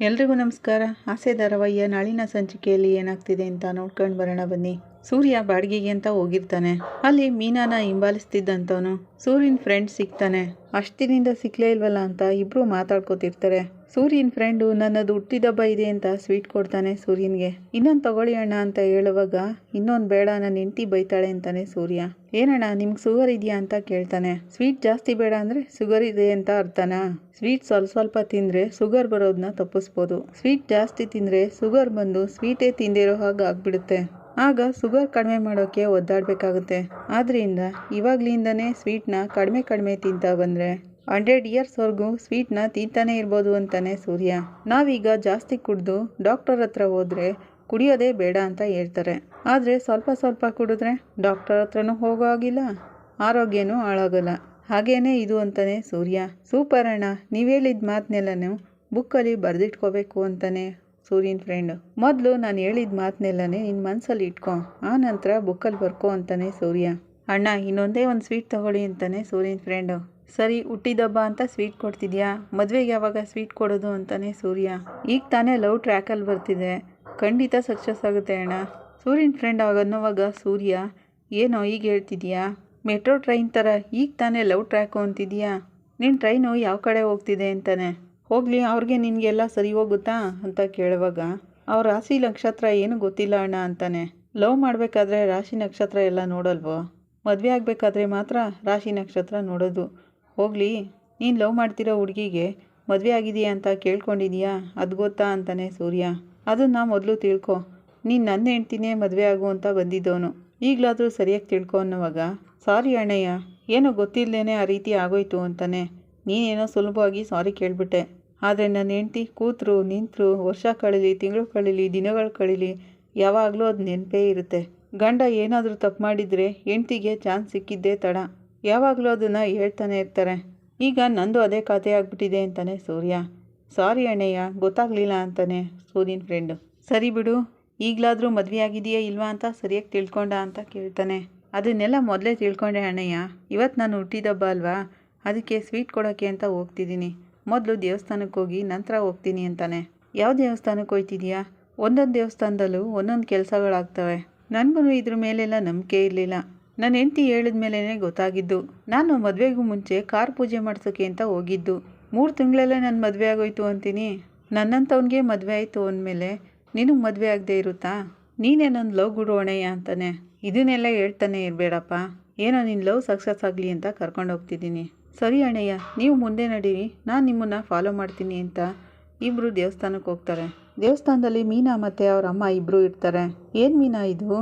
ಎಲ್ರಿಗೂ ನಮಸ್ಕಾರ. ಆಸೆ ಧಾರಾವಾಹಿಯ ನಾಳಿನ ಸಂಚಿಕೆಯಲ್ಲಿ ಏನಾಗ್ತಿದೆ ಅಂತ ನೋಡ್ಕೊಂಡು ಬರೋಣ ಬನ್ನಿ. ಸೂರ್ಯ ಬಾಡಿಗೆಗೆ ಅಂತ ಹೋಗಿರ್ತಾನೆ. ಅಲ್ಲಿ ಮೀನಾನ ಹಿಂಬಾಲಿಸ್ತಿದ್ದಂತವನು. ಸೂರ್ಯನ ಫ್ರೆಂಡ್ ಸಿಗ್ತಾನೆ. ಅಷ್ಟಿನಿಂದ ಸಿಗ್ಲೇ ಇಲ್ವಲ್ಲ ಅಂತ ಇಬ್ರು ಮಾತಾಡ್ಕೋತಿರ್ತಾರೆ. ಸೂರ್ಯನ ಫ್ರೆಂಡು ನನ್ನದು ಹುಟ್ಟಿದಬ್ಬ ಇದೆ ಅಂತ ಸ್ವೀಟ್ ಕೊಡ್ತಾನೆ ಸೂರ್ಯನಿಗೆ. ಇನ್ನೊಂದು ತಗೊಳ್ಳಿ ಅಣ್ಣ ಅಂತ ಹೇಳುವಾಗ, ಇನ್ನೊಂದು ಬೇಡ ನನ್ನ ಹೆಂಡತಿ ಬೈತಾಳೆ ಅಂತಾನೆ ಸೂರ್ಯ. ಏನಣ್ಣ, ನಿಮ್ಗೆ ಶುಗರ್ ಇದೆಯಾ ಅಂತ ಕೇಳ್ತಾನೆ. ಸ್ವೀಟ್ ಜಾಸ್ತಿ ಬೇಡ ಅಂದರೆ ಶುಗರ್ ಇದೆ ಅಂತ ಅರ್ಥನಾ? ಸ್ವೀಟ್ ಸ್ವಲ್ಪ ಸ್ವಲ್ಪ ತಿಂದರೆ ಶುಗರ್ ಬರೋದನ್ನ ತಪ್ಪಿಸ್ಬೋದು. ಸ್ವೀಟ್ ಜಾಸ್ತಿ ತಿಂದರೆ ಶುಗರ್ ಬಂದು ಸ್ವೀಟೇ ತಿಂದಿರೋ ಹಾಗೆ ಆಗ್ಬಿಡುತ್ತೆ. ಆಗ ಶುಗರ್ ಕಡಿಮೆ ಮಾಡೋಕ್ಕೆ ಒದ್ದಾಡಬೇಕಾಗುತ್ತೆ. ಆದ್ದರಿಂದ ಇವಾಗ್ಲಿಂದನೇ ಸ್ವೀಟ್ನ ಕಡಿಮೆ ಕಡಿಮೆ ತಿಂತಾ ಬಂದರೆ ಹಂಡ್ರೆಡ್ ಇಯರ್ಸ್ವರೆಗೂ ಸ್ವೀಟ್ನ ತಿಂತಾನೆ ಇರ್ಬೋದು ಅಂತಾನೆ ಸೂರ್ಯ. ನಾವೀಗ ಜಾಸ್ತಿ ಕುಡಿದು ಡಾಕ್ಟರ್ ಹತ್ರ ಹೋದರೆ ಕುಡಿಯೋದೇ ಬೇಡ ಅಂತ ಹೇಳ್ತಾರೆ. ಆದರೆ ಸ್ವಲ್ಪ ಸ್ವಲ್ಪ ಕುಡಿದ್ರೆ ಡಾಕ್ಟರ್ ಹತ್ರನೂ ಹೋಗೋ ಆಗಿಲ್ಲ ಆರೋಗ್ಯನೂ ಹಾಳಾಗಲ್ಲ. ಹಾಗೇನೇ ಇದು ಅಂತಾನೆ ಸೂರ್ಯ. ಸೂಪರ್ ಅಣ್ಣ, ನೀವು ಹೇಳಿದ ಮಾತನ್ನೆಲ್ಲನೂ ಬುಕ್ಕಲ್ಲಿ ಬರೆದಿಟ್ಕೋಬೇಕು ಅಂತಾನೆ ಸೂರ್ಯನ ಫ್ರೆಂಡ್ ಮೊದಲು ನಾನು ಹೇಳಿದ ಮಾತನ್ನೆಲ್ಲನೇ ನಿನ್ನ ಮನಸ್ಸಲ್ಲಿ ಇಟ್ಕೊ, ಆ ನಂತರ ಬುಕ್ಕಲ್ಲಿ ಬರ್ಕೋ ಅಂತಾನೆ ಸೂರ್ಯ. ಅಣ್ಣ, ಇನ್ನೊಂದೇ ಒಂದು ಸ್ವೀಟ್ ತಗೊಳ್ಳಿ ಅಂತಾನೆ ಸೂರ್ಯನ ಫ್ರೆಂಡು ಸರಿ, ಹುಟ್ಟಿದಬ್ಬ ಅಂತ ಸ್ವೀಟ್ ಕೊಡ್ತಿದ್ಯಾ? ಮದುವೆಗೆ ಯಾವಾಗ ಸ್ವೀಟ್ ಕೊಡೋದು ಅಂತಾನೆ ಸೂರ್ಯ. ಈಗ ತಾನೇ ಲವ್ ಟ್ರ್ಯಾಕಲ್ಲಿ ಬರ್ತಿದೆ. ಖಂಡಿತ ಸಕ್ಸಸ್ ಆಗುತ್ತೆ ಅಣ್ಣ. ಸೂರ್ಯನ ಫ್ರೆಂಡ್ ಅನ್ನೋವಾಗ ಸೂರ್ಯ, ಏನೋ ಈಗ ಹೇಳ್ತಿದ್ಯಾ? ಮೆಟ್ರೋ ಟ್ರೈನ್ ಥರ ಈಗ ತಾನೇ ಲವ್ ಟ್ರ್ಯಾಕು ಅಂತಿದ್ಯಾ? ನಿನ್ನ ಟ್ರೈನು ಯಾವ ಕಡೆ ಹೋಗ್ತಿದೆ ಅಂತಾನೆ. ಹೋಗಲಿ, ಅವ್ರಿಗೆ ನಿನಗೆಲ್ಲ ಸರಿ ಹೋಗುತ್ತಾ? ಅಂತ ಕೇಳುವಾಗ, ಅವ್ರ ರಾಶಿ ನಕ್ಷತ್ರ ಏನು ಗೊತ್ತಿಲ್ಲ ಅಣ್ಣ ಅಂತಾನೆ. ಲವ್ ಮಾಡಬೇಕಾದ್ರೆ ರಾಶಿ ನಕ್ಷತ್ರ ಎಲ್ಲ ನೋಡಲ್ವೋ? ಮದುವೆ ಆಗಬೇಕಾದ್ರೆ ಮಾತ್ರ ರಾಶಿ ನಕ್ಷತ್ರ ನೋಡೋದು. ಹೋಗಲಿ, ನೀನು ಲವ್ ಮಾಡ್ತಿರೋ ಹುಡುಗಿಗೆ ಮದುವೆ ಆಗಿದೆಯಾ ಅಂತ ಕೇಳ್ಕೊಂಡಿದೀಯಾ? ಅದು ಗೊತ್ತಾ ಅಂತಾನೆ ಸೂರ್ಯ. ಅದನ್ನು ಮೊದಲು ತಿಳ್ಕೊ. ನೀನು ನನ್ನ ಹೆಂಡ್ತಿನೇ ಮದುವೆ ಆಗು ಅಂತ ಬಂದಿದ್ದವನು ಈಗಲಾದರೂ ಸರಿಯಾಗಿ ತಿಳ್ಕೊ ಅನ್ನೋವಾಗ, ಸಾರಿ ಅಣ್ಣಯ್ಯ, ಏನೋ ಗೊತ್ತಿಲ್ಲದೇ ಆ ರೀತಿ ಆಗೋಯ್ತು ಅಂತಾನೆ. ನೀನೇನೋ ಸುಲಭವಾಗಿ ಸಾರಿ ಕೇಳಿಬಿಟ್ಟೆ. ಆದರೆ ನನ್ನ ಹೆಂಡ್ತಿ ಕೂತರು, ನಿಂತರು, ವರ್ಷ ಕಳೀಲಿ, ತಿಂಗಳು ಕಳೀಲಿ, ದಿನಗಳು ಕಳೀಲಿ, ಯಾವಾಗಲೂ ಅದು ನೆನಪೇ ಇರುತ್ತೆ. ಗಂಡ ಏನಾದರೂ ತಪ್ಪು ಮಾಡಿದರೆ ಹೆಂಡ್ತಿಗೆ ಚಾನ್ಸ್ ಸಿಕ್ಕಿದ್ದೇ ತಡ. ಯಾವಾಗಲೂ ಅದನ್ನು ಹೇಳ್ತಾನೆ ಇರ್ತಾರೆ. ಈಗ ನಂದು ಅದೇ ಕತೆ ಆಗ್ಬಿಟ್ಟಿದೆ ಅಂತಾನೆ ಸೂರ್ಯ. ಸಾರಿ ಅಣ್ಣಯ್ಯ, ಗೊತ್ತಾಗಲಿಲ್ಲ ಅಂತಾನೆ ಸೂರ್ಯನ ಫ್ರೆಂಡು ಸರಿ ಬಿಡು, ಈಗಲಾದರೂ ಮದುವೆ ಆಗಿದೆಯಾ ಇಲ್ವಾ ಅಂತ ಸರಿಯಾಗಿ ತಿಳ್ಕೊಂಡ ಅಂತ ಕೇಳ್ತಾನೆ. ಅದನ್ನೆಲ್ಲ ಮೊದಲೇ ತಿಳ್ಕೊಂಡೆ ಅಣ್ಣಯ್ಯ. ಇವತ್ತು ನಾನು ಹುಟ್ಟಿದಬ್ಬ ಅಲ್ವಾ? ಅದಕ್ಕೆ ಸ್ವೀಟ್ ಕೊಡೋಕ್ಕೆ ಅಂತ ಹೋಗ್ತಿದ್ದೀನಿ. ಮೊದಲು ದೇವಸ್ಥಾನಕ್ಕೆ ಹೋಗಿ ನಂತರ ಹೋಗ್ತೀನಿ ಅಂತಾನೆ. ಯಾವ ದೇವಸ್ಥಾನಕ್ಕೆ ಹೋಯ್ತಿದ್ಯಾ? ಒಂದೊಂದು ದೇವಸ್ಥಾನದಲ್ಲೂ ಒಂದೊಂದು ಕೆಲಸಗಳಾಗ್ತವೆ. ನನಗೂ ಇದ್ರ ಮೇಲೆಲ್ಲ ನಂಬಿಕೆ ಇರಲಿಲ್ಲ. ನನ್ನ ಹೆಂಡ್ತಿ ಹೇಳಿದ ಮೇಲೇ ಗೊತ್ತಾಗಿದ್ದು, ನಾನು ಮದುವೆಗೂ ಮುಂಚೆ ಕಾರ್ ಪೂಜೆ ಮಾಡ್ಸೋಕ್ಕೆ ಅಂತ ಹೋಗಿದ್ದು. ಮೂರು ತಿಂಗಳಲ್ಲೇ ನನ್ನ ಮದುವೆ ಆಗೋಯ್ತು ಅಂತೀನಿ. ನನ್ನಂಥವ್ನಿಗೆ ಮದುವೆ ಆಯಿತು ಅಂದಮೇಲೆ ನಿನಗೆ ಮದುವೆ ಆಗದೆ ಇರುತ್ತಾ? ನೀನೇ ನನ್ನ ಲವ್ ಗುರು ಅಣಯ್ಯ ಅಂತಾನೆ. ಇದನ್ನೆಲ್ಲ ಹೇಳ್ತಾನೆ ಇರಬೇಡಪ್ಪ. ಏನೋ ನಿನ್ನ ಲವ್ ಸಕ್ಸಸ್ ಆಗಲಿ ಅಂತ ಕರ್ಕೊಂಡು ಹೋಗ್ತಿದ್ದೀನಿ. ಸರಿ ಅಣ್ಣಯ್ಯ, ನೀವು ಮುಂದೆ ನಡೀರಿ. ನಾನು ನಿಮ್ಮನ್ನು ಫಾಲೋ ಮಾಡ್ತೀನಿ ಅಂತ ಇಬ್ಬರು ದೇವಸ್ಥಾನಕ್ಕೆ ಹೋಗ್ತಾರೆ. ದೇವಸ್ಥಾನದಲ್ಲಿ ಮೀನಾ ಮತ್ತು ಅವ್ರ ಅಮ್ಮ ಇಬ್ಬರೂ ಇರ್ತಾರೆ. ಏನು ಮೀನಾ ಇದು?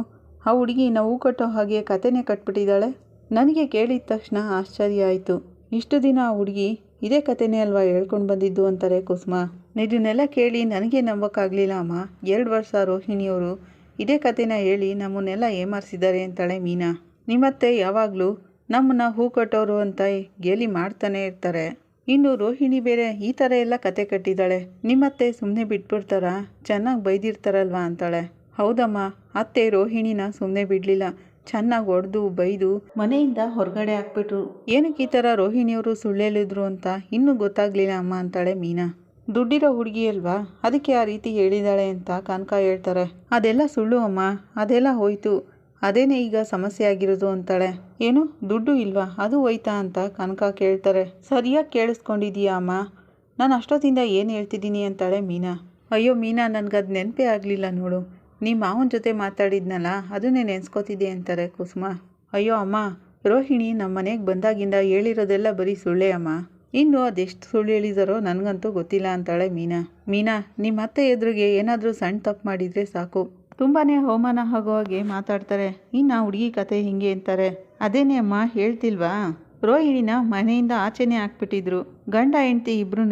ಆ ಹುಡುಗಿ ನಾವು ಕಟ್ಟೋ ಹಾಗೆ ಕತೆನೇ ಕಟ್ಬಿಟ್ಟಿದ್ದಾಳೆ. ನನಗೆ ಕೇಳಿದ ತಕ್ಷಣ ಆಶ್ಚರ್ಯ ಆಯಿತು. ಇಷ್ಟು ದಿನ ಆ ಹುಡುಗಿ ಇದೇ ಕತೆನೇ ಅಲ್ವಾ ಹೇಳ್ಕೊಂಡು ಬಂದಿದ್ದು ಅಂತಾರೆ ಕುಸುಮ. ಇದನ್ನೆಲ್ಲ ಕೇಳಿ ನನಗೆ ನಂಬೋಕ್ಕಾಗಲಿಲ್ಲ ಅಮ್ಮ. ಎರಡು ವರ್ಷ ರೋಹಿಣಿಯವರು ಇದೇ ಕತೆನ ಹೇಳಿ ನಮ್ಮನ್ನೆಲ್ಲ ಏಮಾರಿಸಿದ್ದಾರೆ ಅಂತಾಳೆ ಮೀನಾ. ನಿಮ್ಮತ್ತೆ ಯಾವಾಗಲೂ ನಮ್ಮನ್ನ ಹೂ ಕಟ್ಟೋರು ಅಂತ ಗೇಲಿ ಮಾಡ್ತಾನೆ ಇರ್ತಾರೆ. ಇನ್ನು ರೋಹಿಣಿ ಬೇರೆ ಈ ಥರ ಎಲ್ಲ ಕತೆ ಕಟ್ಟಿದ್ದಾಳೆ. ನಿಮ್ಮತ್ತೆ ಸುಮ್ಮನೆ ಬಿಟ್ಬಿಡ್ತಾರಾ? ಚೆನ್ನಾಗಿ ಬೈದಿರ್ತಾರಲ್ವಾ ಅಂತಾಳೆ. ಹೌದಮ್ಮ, ಅತ್ತೆ ರೋಹಿಣಿನ ಸುಮ್ಮನೆ ಬಿಡಲಿಲ್ಲ. ಚೆನ್ನಾಗಿ ಹೊಡೆದು ಬೈದು ಮನೆಯಿಂದ ಹೊರಗಡೆ ಹಾಕ್ಬಿಟ್ರು. ಏನಕ್ಕೆ ಈ ಥರ ರೋಹಿಣಿಯವರು ಸುಳ್ಳೇಳಿದ್ರು ಅಂತ ಇನ್ನೂ ಗೊತ್ತಾಗ್ಲಿಲ್ಲ ಅಮ್ಮ ಅಂತಾಳೆ ಮೀನಾ. ದುಡ್ಡಿರೋ ಹುಡುಗಿ ಅಲ್ವಾ? ಅದಕ್ಕೆ ಆ ರೀತಿ ಹೇಳಿದಾಳೆ ಅಂತ ಕನಕ ಹೇಳ್ತಾರೆ. ಅದೆಲ್ಲ ಸುಳ್ಳು ಅಮ್ಮ. ಅದೆಲ್ಲ ಹೋಯ್ತು. ಅದೇನೇ ಈಗ ಸಮಸ್ಯೆ ಆಗಿರೋದು ಅಂತಾಳೆ. ಏನು? ದುಡ್ಡು ಇಲ್ವಾ? ಅದು ಹೋಯ್ತಾ ಅಂತ ಕನಕ ಕೇಳ್ತಾರೆ. ಸರಿಯಾಗಿ ಕೇಳಿಸ್ಕೊಂಡಿದೀಯಾ ಅಮ್ಮ? ನಾನು ಅಷ್ಟೊತ್ತಿಂದ ಏನು ಹೇಳ್ತಿದ್ದೀನಿ ಅಂತಾಳೆ ಮೀನಾ. ಅಯ್ಯೋ ಮೀನಾ, ನನಗದು ನೆನಪೇ ಆಗಲಿಲ್ಲ ನೋಡು. ನಿಮ್ಮ ಮಾವನ ಜೊತೆ ಮಾತಾಡಿದ್ನಲ್ಲ, ಅದನ್ನೇ ನೆನೆಸ್ಕೋತಿದ್ದೆ ಅಂತಾರೆ ಕುಸುಮ. ಅಯ್ಯೋ ಅಮ್ಮ, ರೋಹಿಣಿ ನಮ್ಮ ಮನೆಗೆ ಬಂದಾಗಿಂದ ಹೇಳಿರೋದೆಲ್ಲ ಬರೀ ಸುಳ್ಳೇ ಅಮ್ಮ. ಇನ್ನು ಅದೆಷ್ಟು ಸುಳ್ಳು ಹೇಳಿದಾರೋ ನನಗಂತೂ ಗೊತ್ತಿಲ್ಲ ಅಂತಾಳೆ ಮೀನಾ. ಮೀನಾ ನಿಮ್ಮ ಅತ್ತೆ ಎದುರಿಗೆ ಏನಾದರೂ ಸಣ್ಣ ತಪ್ಪು ಮಾಡಿದರೆ ಸಾಕು. ತುಂಬಾ ಅವಮಾನ ಆಗೋ ಹಾಗೆ ಮಾತಾಡ್ತಾರೆ, ಇನ್ನು ಹುಡುಗಿ ಕತೆ ಹಿಂಗೆ ಅಂತಾರೆ. ಅದೇನೇ ಅಮ್ಮ, ಹೇಳ್ತಿಲ್ವಾ? ರೋಹಿಣಿನ ಮನೆಯಿಂದ ಆಚೆನೇ ಹಾಕ್ಬಿಟ್ಟಿದ್ರು ಗಂಡ ಹೆಂಡತಿ ಇಬ್ರು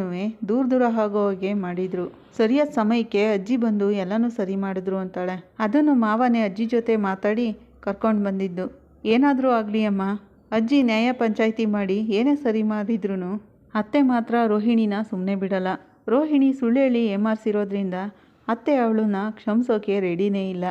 ದೂರ ದೂರ ಆಗೋ ಹಾಗೆ ಮಾಡಿದ್ರು. ಸರಿಯಾದ ಸಮಯಕ್ಕೆ ಅಜ್ಜಿ ಬಂದು ಎಲ್ಲನೂ ಸರಿ ಮಾಡಿದ್ರು ಅಂತಾಳೆ. ಅದನ್ನು ಮಾವನೇ ಅಜ್ಜಿ ಜೊತೆ ಮಾತಾಡಿ ಕರ್ಕೊಂಡು ಬಂದಿದ್ದು. ಏನಾದರೂ ಆಗಲಿ ಅಮ್ಮ. ಅಜ್ಜಿ ನ್ಯಾಯ ಪಂಚಾಯಿತಿ ಮಾಡಿ ಏನೇ ಸರಿ ಮಾಡಿದ್ರು ಅತ್ತೆ ಮಾತ್ರ ರೋಹಿಣಿನ ಸುಮ್ಮನೆ ಬಿಡಲ್ಲ. ರೋಹಿಣಿ ಸುಳ್ಳು ಹೇಳಿ ಏಮಾರಿಸಿರೋದ್ರಿಂದ ಅತ್ತೆ ಅವಳನ್ನ ಕ್ಷಮಿಸೋಕೆ ರೆಡಿನೇ ಇಲ್ಲ.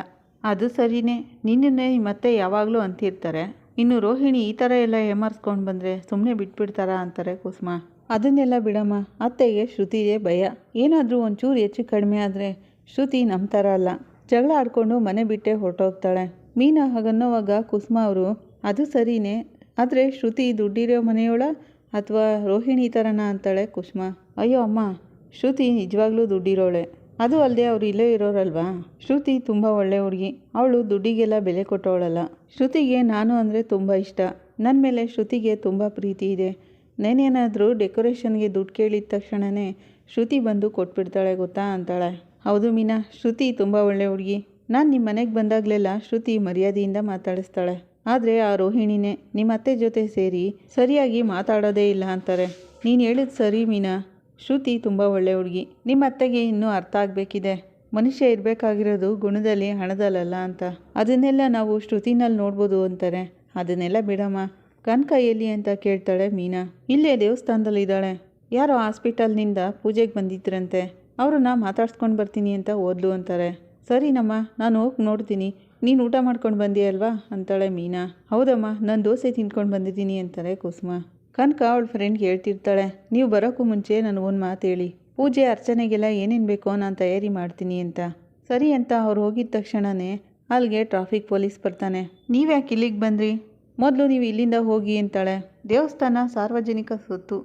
ಅದು ಸರಿನೇ. ನಿನ್ನನ್ನೇ ಮತ್ತೆ ಯಾವಾಗಲೂ ಅಂತಿರ್ತಾರೆ. ಇನ್ನು ರೋಹಿಣಿ ಈ ಥರ ಎಲ್ಲ ಏಮಾರಿಸ್ಕೊಂಡು ಬಂದರೆ ಸುಮ್ಮನೆ ಬಿಟ್ಬಿಡ್ತಾರಾ ಅಂತಾರೆ ಕುಸುಮ. ಅದನ್ನೆಲ್ಲ ಬಿಡಮ್ಮ. ಅತ್ತೆಗೆ ಶ್ರುತಿಗೆ ಭಯ. ಏನಾದರೂ ಒಂಚೂರು ಹೆಚ್ಚು ಕಡಿಮೆ ಆದರೆ ಶ್ರುತಿ ನಮ್ಮ ಥರ ಅಲ್ಲ. ಜಗಳ ಆಡ್ಕೊಂಡು ಮನೆ ಬಿಟ್ಟೆ ಹೊರಟೋಗ್ತಾಳೆ. ಮೀನಾ ಹಾಗನ್ನೋವಾಗ ಕುಸುಮ ಅವರು, ಅದು ಸರಿನೇ. ಆದರೆ ಶ್ರುತಿ ದುಡ್ಡಿರೋ ಮನೆಯೋಳ ಅಥವಾ ರೋಹಿಣಿ ಥರನ ಅಂತಾಳೆ ಕುಸುಮ. ಅಯ್ಯೋ ಅಮ್ಮ, ಶ್ರುತಿ ನಿಜವಾಗ್ಲೂ ದುಡ್ಡಿರೋಳೆ. ಅದು ಅಲ್ಲದೆ ಅವರು ಇಲ್ಲೇ ಇರೋರಲ್ವಾ? ಶ್ರುತಿ ತುಂಬ ಒಳ್ಳೆ ಹುಡುಗಿ. ಅವಳು ದುಡ್ಡಿಗೆಲ್ಲ ಬೆಲೆ ಕೊಟ್ಟವಳಲ್ಲ. ಶ್ರುತಿಗೆ ನಾನು ಅಂದರೆ ತುಂಬ ಇಷ್ಟ. ನನ್ನ ಮೇಲೆ ಶ್ರುತಿಗೆ ತುಂಬ ಪ್ರೀತಿ ಇದೆ. ನಾನೇನಾದರೂ ಡೆಕೋರೇಷನ್ಗೆ ದುಡ್ಡು ಕೇಳಿದ ತಕ್ಷಣವೇ ಶ್ರುತಿ ಬಂದು ಕೊಟ್ಬಿಡ್ತಾಳೆ ಗೊತ್ತಾ ಅಂತಾಳೆ. ಹೌದು ಮೀನಾ, ಶ್ರುತಿ ತುಂಬ ಒಳ್ಳೆ ಹುಡುಗಿ. ನಾನು ನಿಮ್ಮ ಮನೆಗೆ ಬಂದಾಗಲೆಲ್ಲ ಶ್ರುತಿ ಮರ್ಯಾದೆಯಿಂದ ಮಾತಾಡಿಸ್ತಾಳೆ. ಆದರೆ ಆ ರೋಹಿಣಿನೇ ನಿಮ್ಮ ಅತ್ತೆ ಜೊತೆ ಸೇರಿ ಸರಿಯಾಗಿ ಮಾತಾಡೋದೇ ಇಲ್ಲ ಅಂತಾರೆ. ನೀನು ಹೇಳಿದ ಸರಿ ಮೀನಾ. ಶ್ರುತಿ ತುಂಬ ಒಳ್ಳೆ ಹುಡುಗಿ. ನಿಮ್ಮ ಅತ್ತೆಗೆ ಇನ್ನೂ ಅರ್ಥ ಆಗಬೇಕಿದೆ. ಮನುಷ್ಯ ಇರಬೇಕಾಗಿರೋದು ಗುಣದಲ್ಲಿ ಹಣದಲ್ಲಲ್ಲ ಅಂತ. ಅದನ್ನೆಲ್ಲ ನಾವು ಶ್ರುತಿನಲ್ಲಿ ನೋಡ್ಬೋದು ಅಂತಾರೆ. ಅದನ್ನೆಲ್ಲ ಬಿಡಮ್ಮ. ಕನಕ ಎಲ್ಲಿ ಅಂತ ಕೇಳ್ತಾಳೆ ಮೀನಾ. ಇಲ್ಲೇ ದೇವಸ್ಥಾನದಲ್ಲಿದ್ದಾಳೆ ಯಾರೋ ಹಾಸ್ಪಿಟಲ್ನಿಂದ ಪೂಜೆಗೆ ಬಂದಿದ್ರಂತೆ. ಅವ್ರನ್ನ ಮಾತಾಡ್ಸ್ಕೊಂಡು ಬರ್ತೀನಿ ಅಂತ ಓದ್ಲು ಅಂತಾರೆ. ಸರಿನಮ್ಮ, ನಾನು ಹೋಗಿ ನೋಡ್ತೀನಿ. ನೀನು ಊಟ ಮಾಡ್ಕೊಂಡು ಬಂದಿಯಲ್ವಾ? ಅಂತಾಳೆ ಮೀನಾ. ಹೌದಮ್ಮ, ನಾನು ದೋಸೆ ತಿನ್ಕೊಂಡು ಬಂದಿದ್ದೀನಿ ಅಂತಾರೆ ಕುಸುಮ. ಕನಕ ಅವಳ ಫ್ರೆಂಡ್ಗೆ ಹೇಳ್ತಿರ್ತಾಳೆ, ನೀವು ಬರೋಕ್ಕೂ ಮುಂಚೆ ನನಗೊಂದು ಮಾತು ಹೇಳಿ. ಪೂಜೆ, ಅರ್ಚನೆಗೆಲ್ಲ ಏನೇನು ಬೇಕೋ ನಾನು ತಯಾರಿ ಮಾಡ್ತೀನಿ ಅಂತ. ಸರಿ ಅಂತ ಅವ್ರು ಹೋಗಿದ ತಕ್ಷಣವೇ ಅಲ್ಲಿಗೆ ಟ್ರಾಫಿಕ್ ಪೊಲೀಸ್ ಬರ್ತಾನೆ. ನೀವ್ಯಾಕೆ ಇಲ್ಲಿಗೆ ಬಂದ್ರಿ? ಮೊದಲು ನೀವು ಇಲ್ಲಿಂದ ಹೋಗಿ, ಅಂತಾಳೆ. ದೇವಸ್ಥಾನ ಸಾರ್ವಜನಿಕ ಸೊತ್ತು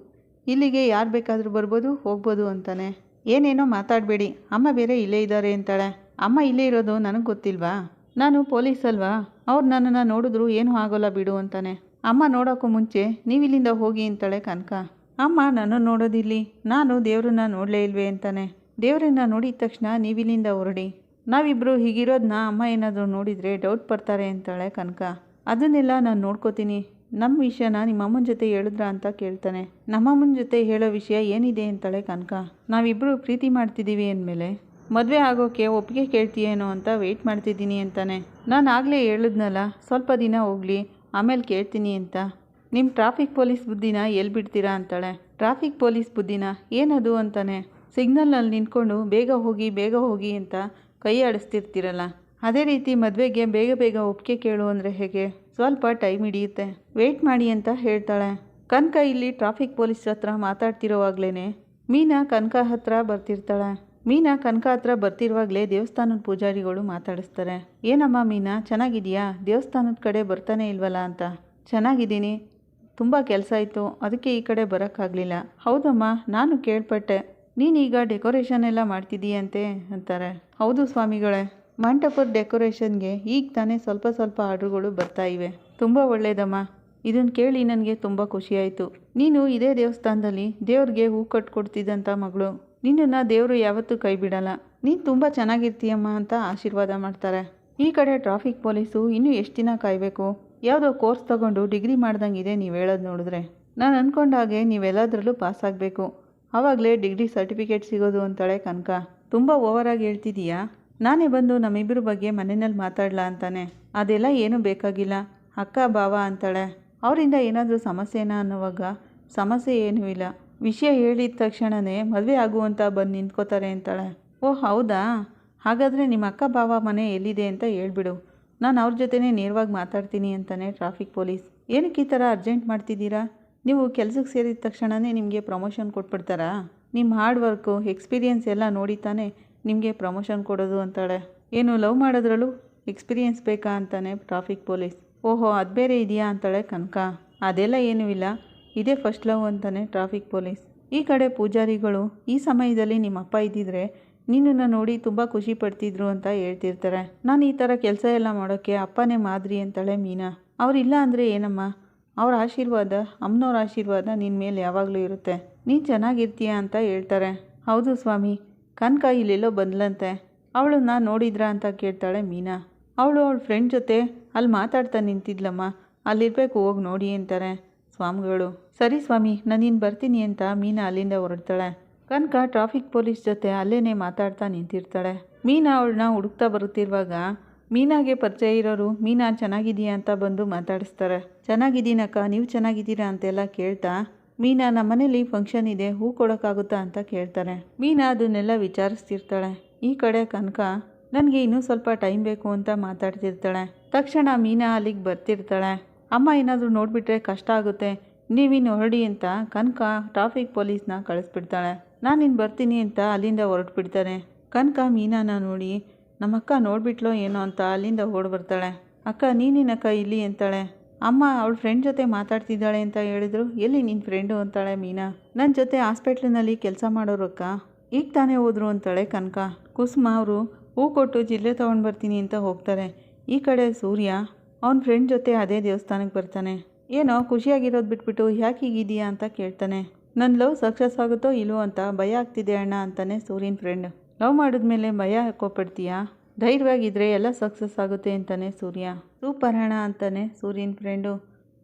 ಇಲ್ಲಿಗೆ ಯಾರು ಬೇಕಾದರೂ ಬರ್ಬೋದು, ಹೋಗ್ಬೋದು ಅಂತಾನೆ. ಏನೇನೋ ಮಾತಾಡಬೇಡಿ. ಅಮ್ಮ ಬೇರೆ ಇಲ್ಲೇ ಇದ್ದಾರೆ ಅಂತಾಳೆ. ಅಮ್ಮ ಇಲ್ಲೇ ಇರೋದು ನನಗೆ ಗೊತ್ತಿಲ್ವಾ? ನಾನು ಪೊಲೀಸ್ ಅಲ್ವಾ? ಅವ್ರು ನನ್ನನ್ನು ನೋಡಿದ್ರು ಏನೂ ಆಗೋಲ್ಲ ಬಿಡು, ಅಂತಾನೆ. ಅಮ್ಮ ನೋಡೋಕ್ಕೂ ಮುಂಚೆ ನೀವಿಲ್ಲಿಂದ ಹೋಗಿ ಅಂತಾಳೆ ಕನಕ. ಅಮ್ಮ ನಾನು ನೋಡೋದಿಲ್ಲಿ. ನಾನು ದೇವ್ರನ್ನ ನೋಡಲೇ ಇಲ್ವೇ ಅಂತಾನೆ. ದೇವರನ್ನ ನೋಡಿದ ತಕ್ಷಣ ನೀವಿಲ್ಲಿಂದ ಹೊರಡಿ. ನಾವಿಬ್ಬರು ಹೀಗಿರೋದನ್ನ ಅಮ್ಮ ಏನಾದರೂ ನೋಡಿದರೆ ಡೌಟ್ ಬರ್ತಾರೆ ಅಂತಾಳೆ ಕನಕ. ಅದನ್ನೆಲ್ಲ ನಾನು ನೋಡ್ಕೋತೀನಿ. ನಮ್ಮ ವಿಷಯನ ನಿಮ್ಮಮ್ಮನ ಜೊತೆ ಹೇಳಿದ್ರಾ ಅಂತ ಕೇಳ್ತಾನೆ. ನಮ್ಮಮ್ಮನ ಜೊತೆ ಹೇಳೋ ವಿಷಯ ಏನಿದೆ ಅಂತಾಳೆ ಕನಕ. ನಾವಿಬ್ಬರು ಪ್ರೀತಿ ಮಾಡ್ತಿದ್ದೀವಿ ಅಂದಮೇಲೆ, ಮದುವೆ ಆಗೋಕ್ಕೆ ಒಪ್ಪಿಗೆ ಕೇಳ್ತೀಯೇನೋ ಅಂತ ವೆಯ್ಟ್ ಮಾಡ್ತಿದ್ದೀನಿ ಅಂತಾನೆ. ನಾನು ಆಗಲೇ ಹೇಳಿದ್ನಲ್ಲ, ಸ್ವಲ್ಪ ದಿನ ಹೋಗಲಿ. ಆಮೇಲೆ ಕೇಳ್ತೀನಿ ಅಂತ. ನಿಮ್ಮ ಟ್ರಾಫಿಕ್ ಪೊಲೀಸ್ ಬುದ್ಧಿನ ಎಲ್ಲಿ ಬಿಡ್ತೀರಾ ಅಂತಾಳೆ. ಟ್ರಾಫಿಕ್ ಪೊಲೀಸ್ ಬುದ್ಧಿನ ಏನದು ಅಂತಾನೆ. ಸಿಗ್ನಲ್ನಲ್ಲಿ ನಿಂತ್ಕೊಂಡು ಬೇಗ ಹೋಗಿ ಬೇಗ ಹೋಗಿ ಅಂತ ಕೈ ಆಡಿಸ್ತಿರ್ತೀರಲ್ಲ. ಅದೇ ರೀತಿ ಮದುವೆಗೆ ಬೇಗ ಬೇಗ ಒಪ್ಪಿಗೆ ಕೇಳು ಅಂದರೆ ಹೇಗೆ? ಸ್ವಲ್ಪ ಟೈಮ್ ಹಿಡಿಯುತ್ತೆ. ವೆಯ್ಟ್ ಮಾಡಿ ಅಂತ ಹೇಳ್ತಾಳೆ. ಕನಕ ಇಲ್ಲಿ ಟ್ರಾಫಿಕ್ ಪೊಲೀಸ್ ಹತ್ರ ಮಾತಾಡ್ತಿರೋವಾಗ್ಲೇ ಮೀನಾ ಕನಕ ಹತ್ರ ಬರ್ತಿರ್ತಾಳೆ. ಮೀನಾ ಕನಕ ಹತ್ರ ಬರ್ತಿರುವಾಗಲೇ ದೇವಸ್ಥಾನದ ಪೂಜಾರಿಗಳು ಮಾತಾಡಿಸ್ತಾರೆ. ಏನಮ್ಮ ಮೀನಾ ಚೆನ್ನಾಗಿದೆಯಾ ದೇವಸ್ಥಾನದ ಕಡೆ ಬರ್ತಾನೆ ಇಲ್ವಲ್ಲ ಅಂತ. ಚೆನ್ನಾಗಿದ್ದೀನಿ. ತುಂಬ ಕೆಲಸ ಇತ್ತು ಅದಕ್ಕೆ ಈ ಕಡೆ ಬರೋಕ್ಕಾಗಲಿಲ್ಲ. ಹೌದಮ್ಮ, ನಾನು ಕೇಳ್ಪಟ್ಟೆ. ನೀನೀಗ ಡೆಕೋರೇಷನ್ ಎಲ್ಲ ಮಾಡ್ತಿದ್ದೀಯಂತೆ ಅಂತಾರೆ. ಹೌದು ಸ್ವಾಮಿಗಳೇ. ಮಂಟಪದ ಡೆಕೋರೇಷನ್ಗೆ ಈಗ ತಾನೇ ಸ್ವಲ್ಪ ಸ್ವಲ್ಪ ಆರ್ಡ್ರುಗಳು ಬರ್ತಾ ಇವೆ. ತುಂಬ ಒಳ್ಳೆಯದಮ್ಮ ಇದನ್ನು ಕೇಳಿ ನನಗೆ ತುಂಬ ಖುಷಿಯಾಯಿತು ನೀನು ಇದೇ ದೇವಸ್ಥಾನದಲ್ಲಿ ದೇವ್ರಿಗೆ ಹೂ ಕಟ್ಕೊಡ್ತಿದ್ದಂಥ ಮಗಳು. ನಿನ್ನನ್ನು ದೇವರು ಯಾವತ್ತೂ ಕೈ ಬಿಡಲ್ಲ ನೀನು ತುಂಬ ಚೆನ್ನಾಗಿರ್ತೀಯಮ್ಮ ಅಂತ ಆಶೀರ್ವಾದ ಮಾಡ್ತಾರೆ. ಈ ಕಡೆ ಟ್ರಾಫಿಕ್ ಪೊಲೀಸು ಇನ್ನೂ ಎಷ್ಟು ದಿನ ಕಾಯಬೇಕು? ಯಾವುದೋ ಕೋರ್ಸ್ ತಗೊಂಡು ಡಿಗ್ರಿ ಮಾಡ್ದಂಗಿದೆ ನೀವು ಹೇಳೋದು ನೋಡಿದ್ರೆ. ನಾನು ಅಂದ್ಕೊಂಡಾಗೆ ನೀವೆಲ್ಲದರಲ್ಲೂ ಪಾಸ್ ಆಗಬೇಕು. ಆವಾಗಲೇ ಡಿಗ್ರಿ ಸರ್ಟಿಫಿಕೇಟ್ ಸಿಗೋದು ಅಂತಾಳೆ ಕನಕ. ತುಂಬ ಓವರಾಗಿ ಹೇಳ್ತಿದೀಯಾ? ನಾನೇ ಬಂದು ನಮ್ಮಿಬ್ಬರ ಬಗ್ಗೆ ಮನೆಯಲ್ಲಿ ಮಾತಾಡಲ ಅಂತಾನೆ. ಅದೆಲ್ಲ ಏನೂ ಬೇಕಾಗಿಲ್ಲ. ಅಕ್ಕ ಭಾವ ಅಂತಾಳೆ. ಅವರಿಂದ ಏನಾದರೂ ಸಮಸ್ಯೆನಾ ಅನ್ನುವಾಗ ಸಮಸ್ಯೆ ಏನೂ ಇಲ್ಲ. ವಿಷಯ ಹೇಳಿದ ತಕ್ಷಣವೇ ಮದುವೆ ಆಗುವಂತ ಬಂದು ನಿಂತ್ಕೋತಾರೆ ಅಂತಾಳೆ. ಓ ಹೌದಾ? ಹಾಗಾದರೆ ನಿಮ್ಮ ಅಕ್ಕ ಬಾವ ಮನೆ ಎಲ್ಲಿದೆ ಅಂತ ಹೇಳ್ಬಿಡು. ನಾನು ಅವ್ರ ಜೊತೆನೇ ನೇರವಾಗಿ ಮಾತಾಡ್ತೀನಿ ಅಂತಾನೆ ಟ್ರಾಫಿಕ್ ಪೊಲೀಸ್. ಏನಕ್ಕೆ ಈ ಥರ ಅರ್ಜೆಂಟ್ ಮಾಡ್ತಿದ್ದೀರಾ? ನೀವು ಕೆಲಸಕ್ಕೆ ಸೇರಿದ ತಕ್ಷಣವೇ ನಿಮಗೆ ಪ್ರಮೋಷನ್ ಕೊಟ್ಬಿಡ್ತಾರಾ? ನಿಮ್ಮ ಹಾರ್ಡ್ ವರ್ಕು, ಎಕ್ಸ್ಪೀರಿಯನ್ಸ್ ಎಲ್ಲ ನೋಡಿ ತಾನೇ ನಿಮಗೆ ಪ್ರಮೋಷನ್ ಕೊಡೋದು ಅಂತಾಳೆ. ಏನು ಲವ್ ಮಾಡೋದ್ರಲ್ಲೂ ಎಕ್ಸ್ಪೀರಿಯನ್ಸ್ ಬೇಕಾ ಅಂತಾನೆ ಟ್ರಾಫಿಕ್ ಪೊಲೀಸ್. ಓಹೋ, ಅದು ಬೇರೆ ಇದೆಯಾ ಅಂತಾಳೆ ಕನಕ. ಅದೆಲ್ಲ ಏನೂ ಇಲ್ಲ. ಇದೇ ಫಸ್ಟ್ ಲವ್ ಅಂತಾನೆ ಟ್ರಾಫಿಕ್ ಪೊಲೀಸ್ ಈ ಕಡೆ ಪೂಜಾರಿಗಳು, ಈ ಸಮಯದಲ್ಲಿ ನಿಮ್ಮ ಅಪ್ಪ ಇದ್ದಿದ್ರೆ ನಿನ್ನನ್ನು ನೋಡಿ ತುಂಬ ಖುಷಿ ಪಡ್ತಿದ್ರು ಅಂತ ಹೇಳ್ತಿರ್ತಾರೆ. ನಾನು ಈ ಥರ ಕೆಲಸ ಎಲ್ಲ ಮಾಡೋಕ್ಕೆ ಅಪ್ಪನೇ ಮಾದರಿ ಅಂತಾಳೆ ಮೀನಾ. ಅವರಿಲ್ಲ ಅಂದರೆ ಏನಮ್ಮ? ಅವ್ರ ಆಶೀರ್ವಾದ, ಅಮ್ಮನವ್ರ ಆಶೀರ್ವಾದ ನಿನ್ನ ಮೇಲೆ ಯಾವಾಗಲೂ ಇರುತ್ತೆ. ನೀನು ಚೆನ್ನಾಗಿರ್ತೀಯ ಅಂತ ಹೇಳ್ತಾರೆ. ಹೌದು ಸ್ವಾಮಿ ಕನಕ ಇಲ್ಲೆಲ್ಲೋ ಬಂದ್ಲಂತೆ. ಅವಳನ್ನ ನೋಡಿದ್ರಾ ಅಂತ ಕೇಳ್ತಾಳೆ ಮೀನಾ. ಅವಳು ಅವಳ ಫ್ರೆಂಡ್ ಜೊತೆ ಅಲ್ಲಿ ಮಾತಾಡ್ತಾ ನಿಂತಿದ್ಲಮ್ಮ. ಅಲ್ಲಿರ್ಬೇಕು ಹೋಗಿ ನೋಡಿ ಅಂತಾರೆ. ಸ್ವಾಮಿಗಳು. ಸರಿ ಸ್ವಾಮಿ ನಾನು ಇನ್ನು ಬರ್ತೀನಿ ಅಂತ ಮೀನಾ ಅಲ್ಲಿಂದ ಹೊರಡ್ತಾಳೆ. ಕನಕ ಟ್ರಾಫಿಕ್ ಪೊಲೀಸ್ ಜೊತೆ ಅಲ್ಲೇನೆ ಮಾತಾಡ್ತಾ ನಿಂತಿರ್ತಾಳೆ. ಮೀನಾ ಅವಳನ್ನ ಹುಡುಕ್ತಾ ಬರುತ್ತಿರುವಾಗ, ಮೀನಾಗೆ ಪರಿಚಯ ಇರೋರು, ಮೀನಾ ಚೆನ್ನಾಗಿದೆಯಾ ಅಂತ ಬಂದು ಮಾತಾಡಿಸ್ತಾರೆ. ಚೆನ್ನಾಗಿದ್ದೀನಕ್ಕ, ನೀವು ಚೆನ್ನಾಗಿದ್ದೀರಾ? ಅಂತೆಲ್ಲ ಕೇಳ್ತಾ, ಮೀನಾ ನಮ್ಮ ಮನೇಲಿ ಫಂಕ್ಷನ್ ಇದೆ, ಹೂ ಕೊಡೋಕ್ಕಾಗುತ್ತಾ ಅಂತ ಕೇಳ್ತಾರೆ. ಮೀನಾ ಅದನ್ನೆಲ್ಲ ವಿಚಾರಿಸ್ತಿರ್ತಾಳೆ. ಈ ಕಡೆ ಕನಕ, ನನಗೆ ಇನ್ನೂ ಸ್ವಲ್ಪ ಟೈಮ್ ಬೇಕು ಅಂತ ಮಾತಾಡ್ತಿರ್ತಾಳೆ. ತಕ್ಷಣ ಮೀನಾ ಅಲ್ಲಿಗೆ ಬರ್ತಿರ್ತಾಳೆ. ಅಮ್ಮ ಏನಾದರೂ ನೋಡಿಬಿಟ್ರೆ ಕಷ್ಟ ಆಗುತ್ತೆ. ನೀವಿನ್ನು ಹೊರಡಿ ಅಂತ ಕನಕ ಟ್ರಾಫಿಕ್ ಪೊಲೀಸ್ನ ಕಳಿಸ್ಬಿಡ್ತಾಳೆ. ನಾನಿನ್ನು ಬರ್ತೀನಿ ಅಂತ ಅಲ್ಲಿಂದ ಹೊರಟ್ಬಿಡ್ತಾನೆ. ಕನಕ ಮೀನಾನ ನೋಡಿ, ನಮ್ಮಕ್ಕ ನೋಡ್ಬಿಟ್ಲೋ ಏನೋ ಅಂತ ಅಲ್ಲಿಂದ ಓಡಿ ಬರ್ತಾಳೆ ಅಕ್ಕ ನೀನೇನಕ್ಕ ಇಲ್ಲಿ? ಅಂತಾಳೆ. ಅಮ್ಮ ಅವಳ ಫ್ರೆಂಡ್ ಜೊತೆ ಮಾತಾಡ್ತಿದ್ದಾಳೆ ಅಂತ ಹೇಳಿದ್ರು. ಎಲ್ಲಿ ನಿನ್ನ ಫ್ರೆಂಡು ಅಂತಾಳೆ ಮೀನಾ. ನನ್ನ ಜೊತೆ ಹಾಸ್ಪಿಟ್ಲಿನಲ್ಲಿ ಕೆಲಸ ಮಾಡೋರು ಅಕ್ಕ. ಈಗ ತಾನೇ ಹೋದ್ರು, ಅಂತಾಳೆ ಕನಕ. ಕುಸುಮ ಅವರು, ಹೂ ಕೊಟ್ಟು ಜಿಲ್ಲೆ ತೊಗೊಂಡು ಬರ್ತೀನಿ ಅಂತ ಹೋಗ್ತಾರೆ. ಈ ಕಡೆ ಸೂರ್ಯ ಅವನ ಫ್ರೆಂಡ್ ಜೊತೆ ಅದೇ ದೇವಸ್ಥಾನಕ್ಕೆ ಬರ್ತಾನೆ. ಏನೋ ಖುಷಿಯಾಗಿರೋದು ಬಿಟ್ಬಿಟ್ಟು ಯಾಕೆ ಹೀಗಿದೆಯಾ ಅಂತ ಕೇಳ್ತಾನೆ. ನನ್ನ ಲವ್ ಸಕ್ಸಸ್ ಆಗುತ್ತೋ ಇಲ್ವೋ ಅಂತ ಭಯ ಆಗ್ತಿದೆ ಅಣ್ಣ ಅಂತಾನೆ ಸೂರ್ಯನ ಫ್ರೆಂಡ್ ಲವ್ ಮಾಡಿದ್ಮೇಲೆ ಭಯ ಹಾಕೋಪಡ್ತೀಯಾ ಧೈರ್ಯವಾಗಿದ್ದರೆ ಎಲ್ಲ ಸಕ್ಸಸ್ ಆಗುತ್ತೆ ಅಂತಾನೆ ಸೂರ್ಯ. ಸೂಪರ್ ಅಣ್ಣ ಅಂತಾನೆ ಸೂರ್ಯನ ಫ್ರೆಂಡು